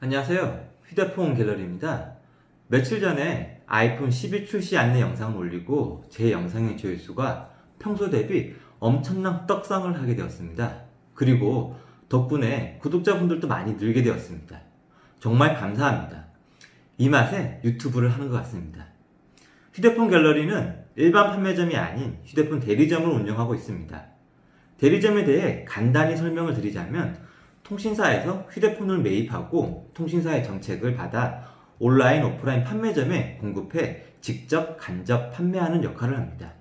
안녕하세요. 휴대폰 갤러리입니다. 며칠 전에 아이폰 12 출시 안내 영상을 올리고 제 영상의 조회수가 평소 대비 엄청난 떡상을 하게 되었습니다. 그리고 덕분에 구독자분들도 많이 늘게 되었습니다. 정말 감사합니다. 이 맛에 유튜브를 하는 것 같습니다. 휴대폰 갤러리는 일반 판매점이 아닌 휴대폰 대리점을 운영하고 있습니다. 대리점에 대해 간단히 설명을 드리자면 통신사에서 휴대폰을 매입하고 통신사의 정책을 받아 온라인, 오프라인 판매점에 공급해 직접 간접 판매하는 역할을 합니다.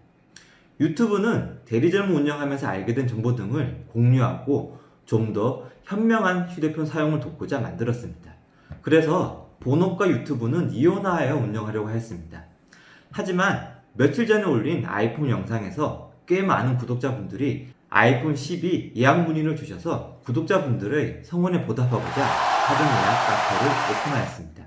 유튜브는 대리점을 운영하면서 알게 된 정보 등을 공유하고 좀 더 현명한 휴대폰 사용을 돕고자 만들었습니다. 그래서 본업과 유튜브는 이원화하여 운영하려고 했습니다. 하지만 며칠 전에 올린 아이폰 영상에서 꽤 많은 구독자분들이 아이폰 12 예약 문의를 주셔서 구독자분들의 성원에 보답하고자 사전 예약 카페를 오픈하였습니다.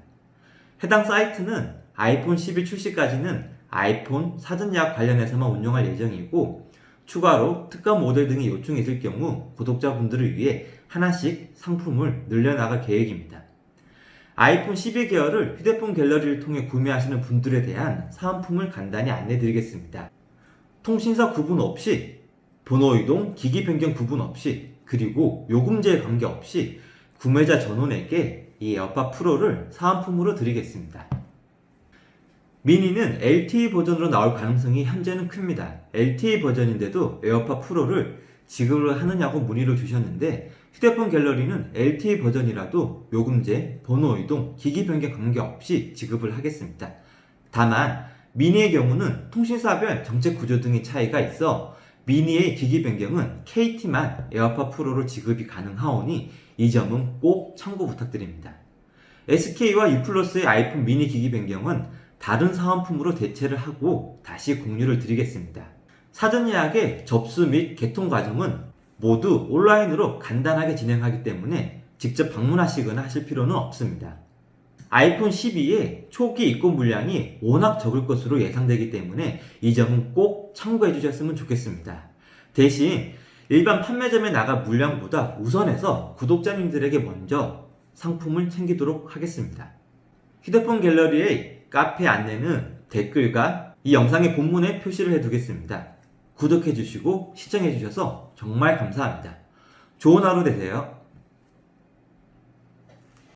해당 사이트는 아이폰 12 출시까지는 아이폰 사전 예약 관련해서만 운영할 예정이고 추가로 특가 모델 등의 요청이 있을 경우 구독자분들을 위해 하나씩 상품을 늘려나갈 계획입니다. 아이폰 12 계열을 휴대폰 갤러리를 통해 구매하시는 분들에 대한 사은품을 간단히 안내 드리겠습니다. 통신사 구분 없이 번호 이동, 기기 변경 구분 없이 그리고 요금제에 관계없이 구매자 전원에게 이 에어팟 프로를 사은품으로 드리겠습니다. 미니는 LTE 버전으로 나올 가능성이 현재는 큽니다. LTE 버전인데도 에어팟 프로를 지급을 하느냐고 문의를 주셨는데 휴대폰 갤러리는 LTE 버전이라도 요금제, 번호 이동, 기기 변경 관계없이 지급을 하겠습니다. 다만 미니의 경우는 통신사별 정책 구조 등의 차이가 있어 미니의 기기 변경은 KT만 에어팟 프로로 지급이 가능하오니 이 점은 꼭 참고 부탁드립니다. SK와 U+의 아이폰 미니 기기 변경은 다른 사은품으로 대체를 하고 다시 공유를 드리겠습니다. 사전 예약의 접수 및 개통 과정은 모두 온라인으로 간단하게 진행하기 때문에 직접 방문하시거나 하실 필요는 없습니다. 아이폰 12의 초기 입고 물량이 워낙 적을 것으로 예상되기 때문에 이 점은 꼭 참고해 주셨으면 좋겠습니다. 대신 일반 판매점에 나갈 물량보다 우선해서 구독자님들에게 먼저 상품을 챙기도록 하겠습니다. 휴대폰 갤러리의 카페 안내는 댓글과 이 영상의 본문에 표시를 해두겠습니다. 구독해 주시고 시청해 주셔서 정말 감사합니다. 좋은 하루 되세요.